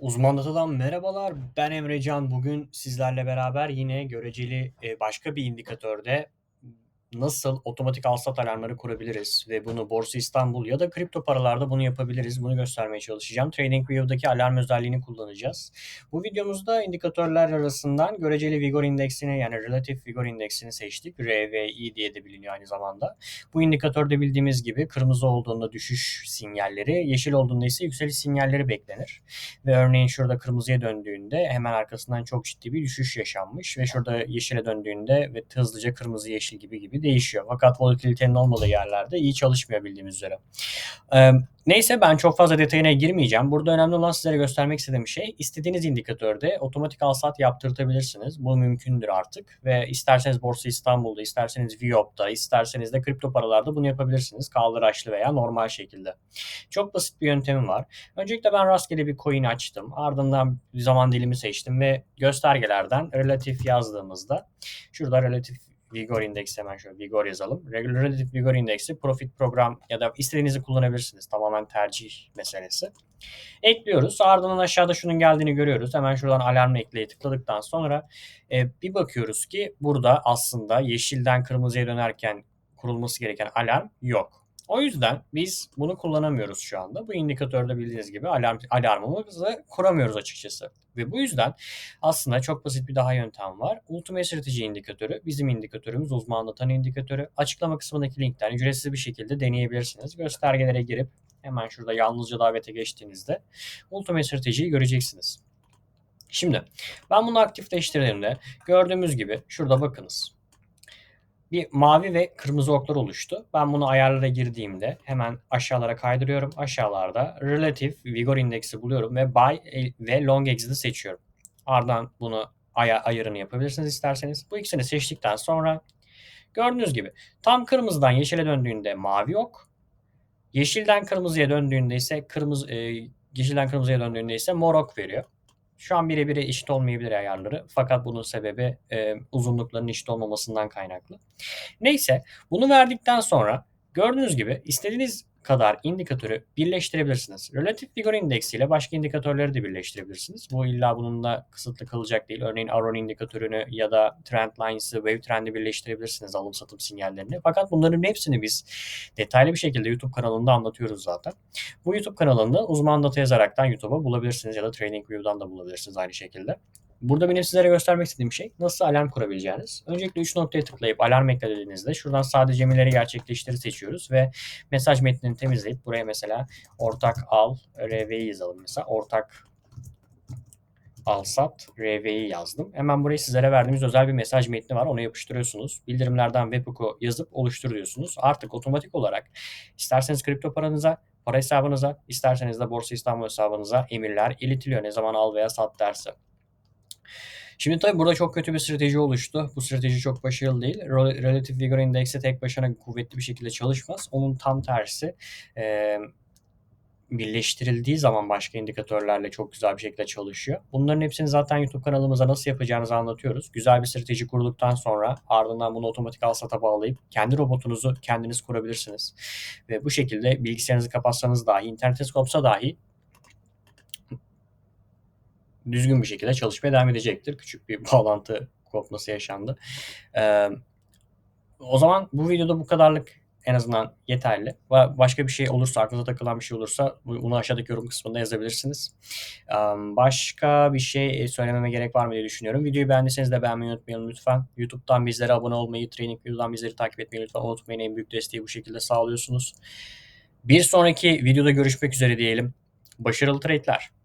Uzman Data'dan merhabalar. Ben Emrecan. Bugün sizlerle beraber yine göreceli e, başka bir indikatörde nasıl otomatik al-sat alarmları kurabiliriz ve bunu Borsa İstanbul ya da kripto paralarda bunu yapabiliriz. Bunu göstermeye çalışacağım. TradingView'daki alarm özelliğini kullanacağız. Bu videomuzda indikatörler arasından göreceli vigor indeksini yani relative vigor indeksini seçtik. RVI diye de biliniyor aynı zamanda. Bu indikatörde bildiğimiz gibi kırmızı olduğunda düşüş sinyalleri, yeşil olduğunda ise yükseliş sinyalleri beklenir. Ve örneğin şurada kırmızıya döndüğünde hemen arkasından çok ciddi bir düşüş yaşanmış ve şurada yeşile döndüğünde ve hızlıca kırmızı yeşil gibi gibi değişiyor. Fakat volatilitenin olmadığı yerlerde iyi çalışmıyor bildiğimiz üzere. Ee, neyse ben çok fazla detayına girmeyeceğim. Burada önemli olan sizlere göstermek istediğim şey istediğiniz indikatörde otomatik alsat yaptırtabilirsiniz. Bu mümkündür artık ve isterseniz Borsa İstanbul'da, isterseniz Viyop'ta, isterseniz de kripto paralarda bunu yapabilirsiniz. Kaldıraçlı veya normal şekilde. Çok basit bir yöntemi var. Öncelikle ben rastgele bir coin açtım. Ardından zaman dilimi seçtim ve göstergelerden relatif yazdığımızda şurada relatif Vigor indeksi hemen şöyle Vigor yazalım. Relative Vigor indeksi profit program ya da istediğinizi kullanabilirsiniz. Tamamen tercih meselesi. Ekliyoruz. Ardından aşağıda şunun geldiğini görüyoruz. Hemen şuradan alarmı ekleye tıkladıktan sonra e, bir bakıyoruz ki burada aslında yeşilden kırmızıya dönerken kurulması gereken alarm yok. O yüzden biz bunu kullanamıyoruz şu anda. Bu indikatörde bildiğiniz gibi alarm, alarmımızı kuramıyoruz açıkçası. Ve bu yüzden aslında çok basit bir daha yöntem var. Ultimate Strategy indikatörü bizim indikatörümüz uzmanlatan indikatörü. Açıklama kısmındaki linkten ücretsiz bir şekilde deneyebilirsiniz. Göstergelere girip hemen şurada yalnızca davete geçtiğinizde Ultimate Strategy'yi göreceksiniz. Şimdi ben bunu aktifleştirdiğimde gördüğümüz gibi şurada bakınız bir mavi ve kırmızı oklar oluştu. Ben bunu ayarlara girdiğimde hemen aşağılara kaydırıyorum. Aşağılarda Relative Vigor Index'i buluyorum ve Buy ve Long Exit'i seçiyorum. Ardından bunu ay ayarını yapabilirsiniz isterseniz. Bu ikisini seçtikten sonra gördüğünüz gibi tam kırmızıdan yeşile döndüğünde mavi ok, yeşilden kırmızıya döndüğünde ise kırmızı e, yeşilden kırmızıya döndüğünde ise mor ok veriyor. Şu an birebir eşit olmayabilir ayarları. Fakat bunun sebebi e, uzunluklarının eşit olmamasından kaynaklı. Neyse bunu verdikten sonra gördüğünüz gibi istediğiniz kadar indikatörü birleştirebilirsiniz. Relative Vigor Index ile başka indikatörleri de birleştirebilirsiniz. Bu illa bununla kısıtlı kalacak değil. Örneğin Aron indikatörünü ya da Trend Lines'ı, Wave Trend'i birleştirebilirsiniz alım satım sinyallerini. Fakat bunların hepsini biz detaylı bir şekilde YouTube kanalında anlatıyoruz zaten. Bu YouTube kanalında uzman data yazaraktan YouTube'a bulabilirsiniz ya da TradingView'dan da bulabilirsiniz aynı şekilde. Burada benim sizlere göstermek istediğim şey nasıl alarm kurabileceğiniz. Öncelikle 3 noktaya tıklayıp alarm eklediğinizde şuradan sadece emirleri gerçekleştir seçiyoruz ve mesaj metnini temizleyip buraya mesela ortak al RV'yi yazalım mesela ortak al sat RV'yi yazdım. Hemen buraya sizlere verdiğimiz özel bir mesaj metni var. Onu yapıştırıyorsunuz. Bildirimlerden webhook'u yazıp oluştur diyorsunuz. Artık otomatik olarak isterseniz kripto paranıza, para hesabınıza, isterseniz de Borsa İstanbul hesabınıza emirler iletiliyor. Ne zaman al veya sat derse. Şimdi tabii burada çok kötü bir strateji oluştu. Bu strateji çok başarılı değil. Relative Vigor Index'e tek başına kuvvetli bir şekilde çalışmaz. Onun tam tersi e, birleştirildiği zaman başka indikatörlerle çok güzel bir şekilde çalışıyor. Bunların hepsini zaten YouTube kanalımıza nasıl yapacağınızı anlatıyoruz. Güzel bir strateji kurduktan sonra ardından bunu otomatik al sata bağlayıp kendi robotunuzu kendiniz kurabilirsiniz. Ve bu şekilde bilgisayarınızı kapatsanız dahi, internetiniz kopsa dahi düzgün bir şekilde çalışmaya devam edecektir. Küçük bir bağlantı kopması yaşandı. Ee, o zaman bu videoda bu kadarlık en azından yeterli. Başka bir şey olursa, aklınıza takılan bir şey olursa bunu aşağıdaki yorum kısmında yazabilirsiniz. Başka bir şey söylememe gerek var mı diye düşünüyorum. Videoyu beğendiyseniz de beğenmeyi unutmayın lütfen. YouTube'dan bizlere abone olmayı, Training View'dan bizleri takip etmeyi lütfen unutmayın. En büyük desteği bu şekilde sağlıyorsunuz. Bir sonraki videoda görüşmek üzere diyelim. Başarılı trade'ler.